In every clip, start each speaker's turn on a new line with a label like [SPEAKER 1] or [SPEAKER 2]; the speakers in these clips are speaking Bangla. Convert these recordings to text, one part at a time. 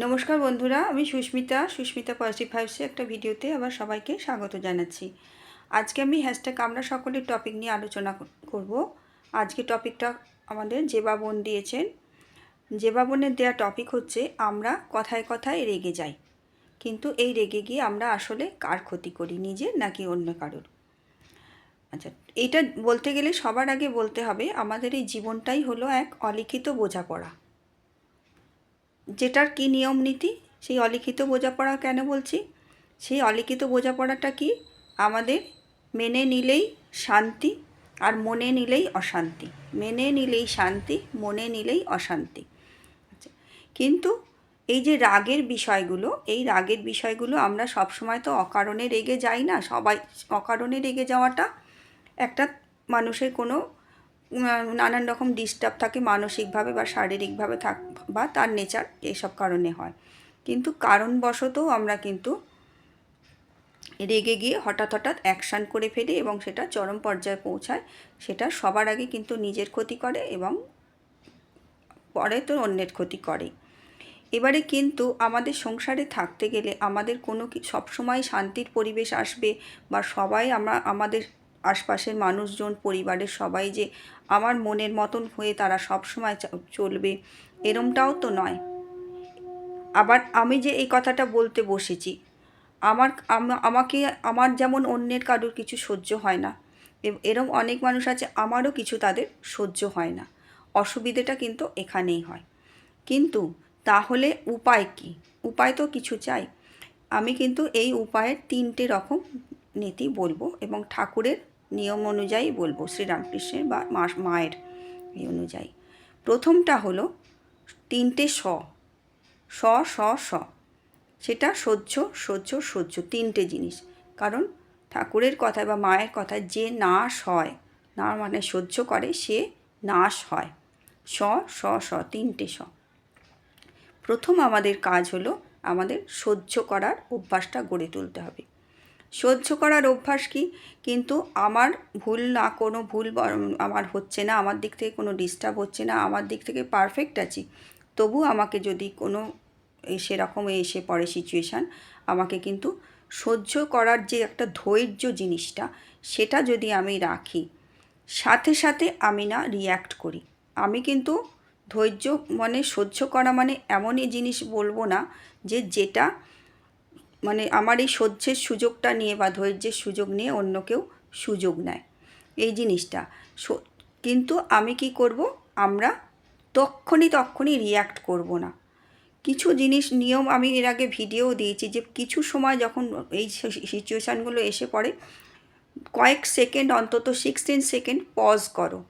[SPEAKER 1] নমস্কার বন্ধুরা, আমি সুস্মিতা সুস্মিতা পজিটিভ ফাইভসে একটা ভিডিওতে আবার সবাইকে স্বাগত জানাচ্ছি। আজকে আমি হ্যাশট্যাগ আমরা সকলের টপিক নিয়ে আলোচনা কর- করব। আজকে টপিকটা আমাদের জেবা বোন দিয়েছেন। জেবা বোনের দেওয়া টপিক হচ্ছে, আমরা কথায় কথায় রেগে যাই। কিন্তু এই রেগে গিয়ে আমরা আসলে কার ক্ষতি করি, নিজের নাকি অন্য কারোর? আচ্ছা এটা বলতে গেলে সবার আগে বলতে হবে, আমাদের এই জীবনটাই হলো এক অলিখিত বোঝাপড়া। যেটার কি নিয়ম নীতি? সেই অলিখিত বোঝাপড়া কেন বলছি? সেই অলিখিত বোঝাপড়াটা কি? আমাদের মেনে নিলেই শান্তি আর মনে নিলেই অশান্তি। মেনে নিলেই শান্তি, মনে নিলেই অশান্তি। আচ্ছা কিন্তু এই যে রাগের বিষয়গুলো, এই রাগের বিষয়গুলো আমরা সবসময় তো অকারণে রেগে যাই না? সবাই অকারণে রেগে যাওয়াটা একটা মানুষের কোনো নানান রকম ডিস্টার্ব থাকে মানসিকভাবে বা শারীরিকভাবে থাক, বা তার নেচার এসব কারণে হয়। কিন্তু কারণবশত আমরা কিন্তু রেগে গিয়ে হঠাৎ হঠাৎ অ্যাকশান করে ফেলি এবং সেটা চরম পর্যায়ে পৌঁছায়, সেটা সবার আগে কিন্তু নিজের ক্ষতি করে এবং পরে তো অন্যের ক্ষতি করে। এবারে কিন্তু আমাদের সংসারে থাকতে গেলে আমাদের কোনো সবসময় শান্তির পরিবেশ আসবে বা সবাই আমরা, আমাদের আশপাশের মানুষজন, পরিবারের সবাই যে আমার মনের মতন হয়ে তারা সবসময় চ- চলবে, এরমটাও তো নয়। আবার আমি যে এই কথাটা বলতে বসেছি, আমার আমাকে, আমার যেমন অন্যের কারোর কিছু সহ্য হয় না এরম অনেক মানুষ আছে, আমারও কিছু তাদের সহ্য হয় না। অসুবিধেটা কিন্তু এখানেই হয়। কিন্তু তাহলে উপায় কি? উপায় তো কিছু চাই। আমি কিন্তু এই উপায়ের তিনটে রকম নীতি বলব এবং ঠাকুরের নিয়ম অনুযায়ী বলব, শ্রীরামকৃষ্ণের বা মা- মায়ের এই অনুযায়ী। প্রথমটা হলো তিনটে স স স স। সেটা সহ্য সহ্য সহ্য, তিনটে জিনিস। কারণ ঠাকুরের কথায় বা মায়ের কথায় যে নাশ হয়, না মানে সহ্য করে, সে নাশ হয়। স স স, তিনটে স। প্রথম আমাদের কাজ হলো আমাদের সহ্য করার অভ্যাসটা গড়ে তুলতে হবে। সহ্য করার অভ্যাস কি? কিন্তু আমার ভুল না, কোনো ভুল আমার হচ্ছে না, আমার দিক থেকে কোনো ডিস্টার্ব হচ্ছে না, আমার দিক থেকে পারফেক্ট আছি। তবু আমাকে যদি কোনো সেরকম এসে পড়ে সিচুয়েশান আমাকে কিন্তু সহ্য করার যে একটা ধৈর্য জিনিসটা, সেটা যদি আমি রাখি, সাথে সাথে আমি না রিয়্যাক্ট করি। আমি কিন্তু ধৈর্য মানে সহ্য করা মানে এমনই জিনিস বলব না যে যেটা মানে আমার এই সহ্যের সুযোগটা নিয়ে বা ধৈর্যের সুযোগ নিয়ে অন্য কেউ সুযোগ নেয়। এই জিনিসটা। কিন্তু আমি কি করব? আমরা তক্ষণি তক্ষণি রিয়্যাক্ট করব না। কিছু জিনিস নিয়ম আমি এর আগে ভিডিও দিয়েছি যে কিছু সময় যখন এই সিচুয়েশানগুলো এসে পড়ে, কয়েক সেকেন্ড অন্তত সিক্সটিন সেকেন্ড পজ করো।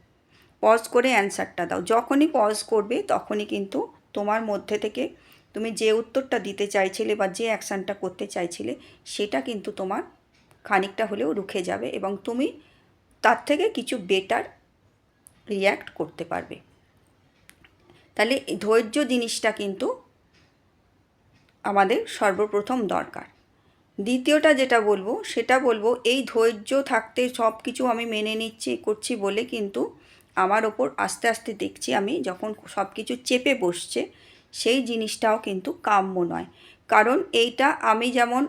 [SPEAKER 1] পজ করে অ্যান্সারটা দাও। যখনই পজ করবে, তখনই কিন্তু তোমার মধ্যে থেকে তুমি যে উত্তরটা দিতে চাইছিলে বা যে অ্যাকশানটা করতে চাইছিলে, সেটা কিন্তু তোমার খানিকটা হলেও রুখে যাবে এবং তুমি তার থেকে কিছু বেটার রিয়্যাক্ট করতে পারবে। তাহলে ধৈর্য জিনিসটা কিন্তু আমাদের সর্বপ্রথম দরকার। দ্বিতীয়টা যেটা বলব, সেটা বলব, এই ধৈর্য থাকতে সব কিছু আমি মেনে নিচ্ছি, করছি বলে কিন্তু আমার ওপর আস্তে আস্তে দেখছি আমি যখন সব কিছু চেপে বসছে সেই জিনিসটাও কিন্তু কাম্য নয়। কারণ এইটা আমি যেমন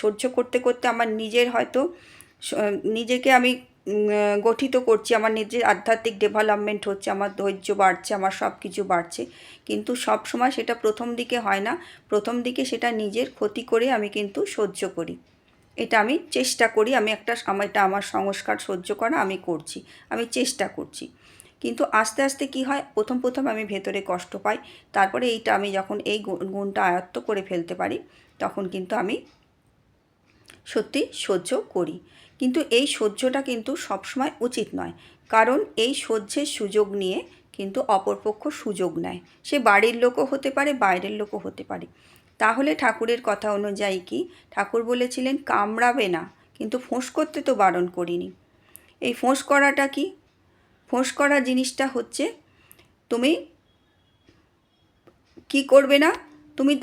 [SPEAKER 1] সহ্য করতে করতে আমার নিজের হয়তো নিজেকে আমি গঠিত করছি, আমার নিজের আধ্যাত্মিক ডেভেলপমেন্ট হচ্ছে, আমার ধৈর্য বাড়ছে, আমার সব কিছু বাড়ছে, কিন্তু সব সময় সেটা প্রথম দিকে হয় না। প্রথম দিকে সেটা নিজের ক্ষতি করে আমি কিন্তু সহ্য করি। এটা আমি চেষ্টা করি, আমি একটা আমার এটা আমার সংস্কার সহ্য করা আমি করছি, আমি চেষ্টা করছি। কিন্তু আস্তে আস্তে কি হয়, প্রথম প্রথম আমি ভেতরে কষ্ট পাই। তারপরে এইটা আমি যখন এই গুণটা আয়ত্ত করে ফেলতে পারি, তখন কিন্তু আমি সত্যি সহ্য করি। কিন্তু এই সহ্যটা কিন্তু সবসময় উচিত নয়। কারণ এই সহ্যের সুযোগ নিয়ে কিন্তু অপরপক্ষ সুযোগ নেয়। সে বাড়ির লোকও হতে পারে, বাইরের লোকও হতে পারে। তাহলে ঠাকুরের কথা অনুযায়ী কি? ঠাকুর বলেছিলেন, কামড়াবে না। কিন্তু ফোঁস করতে তো বারণ করিনি। এই ফোঁস করাটা কি? ফোঁস করা জিনিসটা হচ্ছে তুমি কি করবে না? তুমি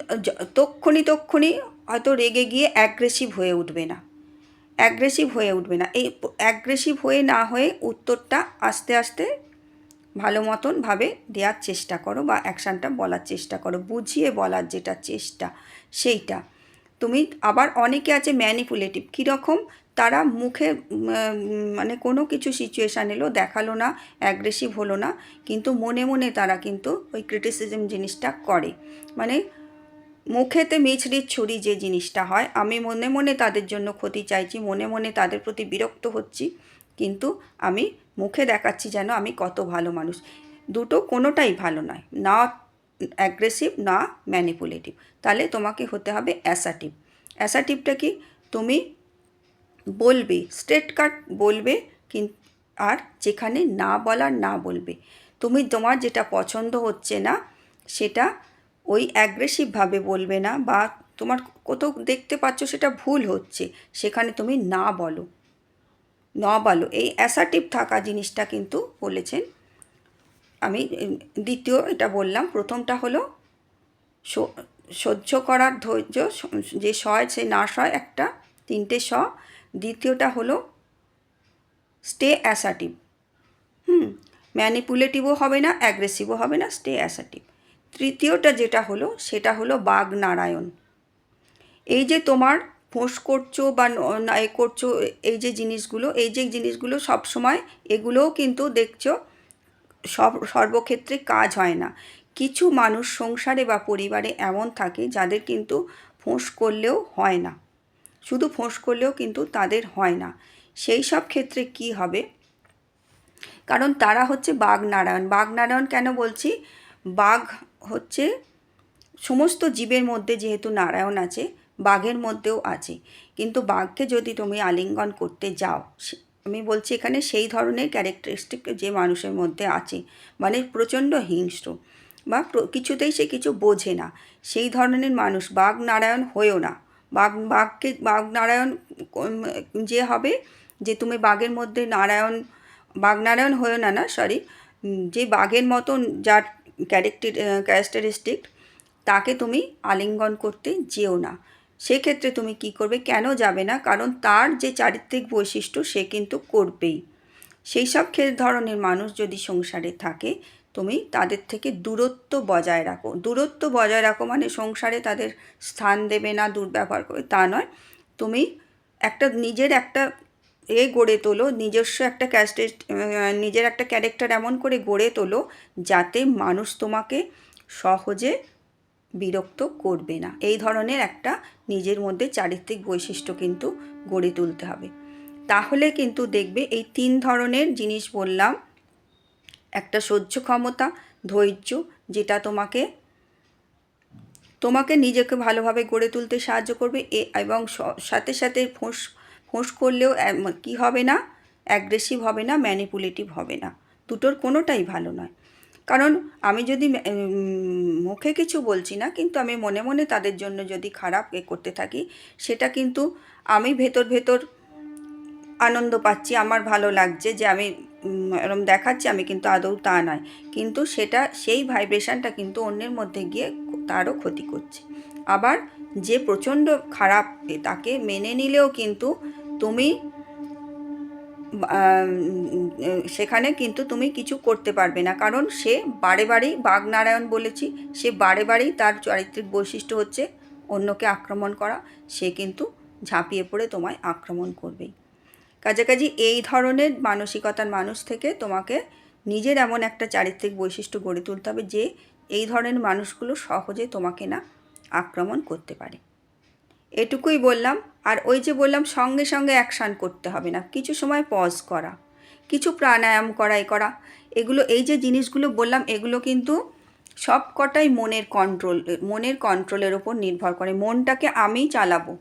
[SPEAKER 1] তক্ষুনি তক্ষুনি হয়তো রেগে গিয়ে অ্যাগ্রেসিভ হয়ে উঠবে না। অ্যাগ্রেসিভ হয়ে উঠবে না। এই অ্যাগ্রেসিভ হয়ে না হয়ে উত্তরটা আস্তে আস্তে ভালো মতনভাবে দেওয়ার চেষ্টা করো বা অ্যাকশানটা বলার চেষ্টা করো। বুঝিয়ে বলার যেটা চেষ্টা, সেইটা। তুমি আবার অনেকে আছে ম্যানিপুলেটিভ কীরকম? তারা মুখে মানে কোনো কিছু সিচুয়েশান এলো, দেখাল না অ্যাগ্রেসিভ হলো না, কিন্তু মনে মনে তারা কিন্তু ওই ক্রিটিসিজম জিনিসটা করে। মানে মুখেতে মিছরির ছুরি যে জিনিসটা হয়, আমি মনে মনে তাদের জন্য ক্ষতি চাইছি, মনে মনে তাদের প্রতি বিরক্ত হচ্ছি, কিন্তু আমি মুখে দেখাচ্ছি যেন আমি কত ভালো মানুষ। দুটো কোনোটাই ভালো নয়। না অ্যাগ্রেসিভ না ম্যানিপুলেটিভ তাহলে তোমাকে হতে হবে অ্যাসাটিভ অ্যাসাটিভটা কি? তুমি বলবে স্ট্রেট কাট বলবে, কিন, আর যেখানে না বলার না বলবে। তুমি তোমার যেটা পছন্দ হচ্ছে না, সেটা ওই অ্যাগ্রেসিভভাবে বলবে না, বা তোমার কোথাও দেখতে পাচ্ছ সেটা ভুল হচ্ছে, সেখানে তুমি না বলো। না বলো। এই অ্যাসার্টিভ থাকা জিনিসটা কিন্তু বলেছেন আমি দ্বিতীয় এটা বললাম, প্রথমটা হলো সহ্য করার ধৈর্য যে সয় সে না সয়, একটা, তিনটে স। দ্বিতীয়টা হলো স্টে অ্যাসার্টিভ হুম ম্যানিপুলেটিভও হবে না অ্যাগ্রেসিভও হবে না স্টে অ্যাসার্টিভ তৃতীয়টা যেটা হলো, সেটা হলো বাঘ নারায়ণ এই যে তোমার ফোঁস করছ বা এ করছ এই যে জিনিসগুলো, এই যে জিনিসগুলো সবসময় এগুলোও কিন্তু দেখছ সব, সর্বক্ষেত্রে কাজ হয় না। কিছু মানুষ সংসারে বা পরিবারে এমন থাকে যাদের কিন্তু ফোঁস করলেও হয় না। শুধু ফোঁস করলেও কিন্তু তাদের হয় না। সেই সব ক্ষেত্রে কি হবে? কারণ তারা হচ্ছে বাঘনারায়ণ বাঘনারায়ণ কেন বলছি? বাঘ হচ্ছে সমস্ত জীবের মধ্যে যেহেতু নারায়ণ আছে, বাঘের মধ্যেও আছে। কিন্তু বাঘকে যদি তুমি আলিঙ্গন করতে যাও আমি বলছি এখানে সেই ধরনের ক্যারেক্টারিস্টিক যে মানুষের মধ্যে আছে মানে প্রচণ্ড হিংস্র বা কিছুতেই সে কিছু বোঝে না। সেই ধরনের মানুষ, বাঘ নারায়ণ হয়েও না। বাঘ, বাঘকে, বাঘ নারায়ণ যে হবে, যে তুমি বাঘের মধ্যে নারায়ণ বাঘনারায়ণ হয়েও না না সরি যে বাঘের মতন যার ক্যারেক্টার ক্যারেক্টারিস্টিক তাকে তুমি আলিঙ্গন করতে যেও না। সেক্ষেত্রে তুমি কি করবে? কেন যাবে না? কারণ তার যে চারিত্রিক বৈশিষ্ট্য সে কিন্তু করবেই। সেই সব ধরনের মানুষ যদি সংসারে থাকে, তুমি তাদের থেকে দূরত্ব বজায় রাখো। দূরত্ব বজায় রাখো মানে সংসারে তাদের স্থান দেবে না, দুর্ব্যবহার করবে তা নয়। তুমি একটা নিজের একটা এ গড়ে তোলো, নিজস্ব একটা ক্যাস্টেট নিজের একটা ক্যারেক্টার এমন করে গড়ে তোলো, যাতে মানুষ তোমাকে সহজে বিরক্ত করবে না। এই ধরনের একটা নিজের মধ্যে চারিত্রিক বৈশিষ্ট্য কিন্তু গড়ে তুলতে হবে। তাহলে কিন্তু দেখবে এই তিন ধরনের জিনিস বললাম। একটা সহ্য ক্ষমতা, ধৈর্য, যেটা তোমাকে তোমাকে নিজেকে ভালোভাবে গড়ে তুলতে সাহায্য করবে এবং সাথে সাথে ফোঁস ফোঁস করলেও কি হবে না? অ্যাগ্রেসিভ হবে না ম্যানিপুলেটিভ হবে না। দুটোর কোনোটাই ভালো নয়। কারণ আমি যদি মুখে কিছু বলছি না, কিন্তু আমি মনে মনে তাদের জন্য যদি খারাপ এ করতে থাকি, সেটা কিন্তু আমি ভেতর ভেতর আনন্দ পাচ্ছি, আমার ভালো লাগছে যে আমি এরম দেখাচ্ছি, আমি কিন্তু আদৌ তা নয়। কিন্তু সেটা, সেই ভাইব্রেশনটা কিন্তু অন্যের মধ্যে গিয়ে তারও ক্ষতি করছে। আবার যে প্রচণ্ড খারাপ তাকে মেনে নিলেও কিন্তু তুমি সেখানে কিন্তু তুমি কিছু করতে পারবে না। কারণ সে বারে বারেই বাঘনারায়ণ বলেছি, সে বারে বারেই তার চারিত্রিক বৈশিষ্ট্য হচ্ছে অন্যকে আক্রমণ করা। সে কিন্তু ঝাঁপিয়ে পড়ে তোমায় আক্রমণ করবেই কাছাকাছি এই ধরনের মানসিকতার মানুষ থেকে তোমাকে নিজের এমন একটা চারিত্রিক বৈশিষ্ট্য গড়ে তুলতে হবে যে, এই ধরনের মানুষগুলো সহজে তোমাকে না আক্রমণ করতে পারে। এটুকুই বললাম। আর ওই যে বললাম, সঙ্গে সঙ্গে অ্যাকশান করতে হবে না। কিছু সময় পজ করা। কিছু প্রাণায়াম করা এ করা। এগুলো, এই যে জিনিসগুলো বললাম, এগুলো কিন্তু সব কটাই মনের কন্ট্রোল মনের কন্ট্রোলের ওপর নির্ভর করে। মনটাকে আমি চালাবো।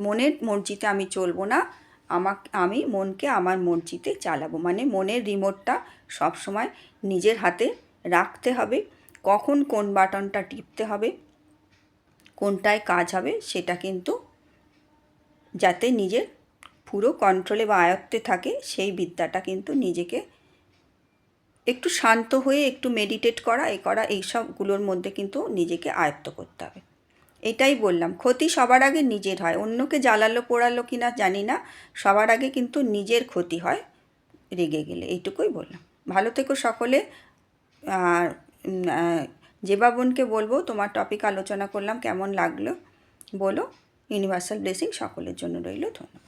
[SPEAKER 1] মনের মর্জিতে আমি চলবো না। আমাকে, আমি মনকে আমার মর্জিতে চালাবো। মানে মনের রিমোটটা সবসময় নিজের হাতে রাখতে হবে। কখন কোন বাটনটা টিপতে হবে। কোনটায় কাজ হবে সেটা কিন্তু যাতে নিজের পুরো কন্ট্রোলে বা আয়ত্তে থাকে, সেই বিদ্যাটা কিন্তু নিজেকে একটু শান্ত হয়ে একটু মেডিটেট করা, এ করা এইসবগুলোর মধ্যে কিন্তু নিজেকে আয়ত্ত করতে হবে। এটাই বললাম, ক্ষতি সবার আগে নিজের হয়, অন্যকে জ্বালালো পোড়ালো কি না জানি না, সবার আগে কিন্তু নিজের ক্ষতি হয়, রেগে গেলে, এইটুকুই বললাম। ভালো থেকো সকলে, আর জেবা বোনকে বলব, তোমার টপিক আলোচনা করলাম, কেমন লাগল? বলো ইউনিভার্সাল ব্লেসিং সকলের জন্য রইল, ধন্যবাদ।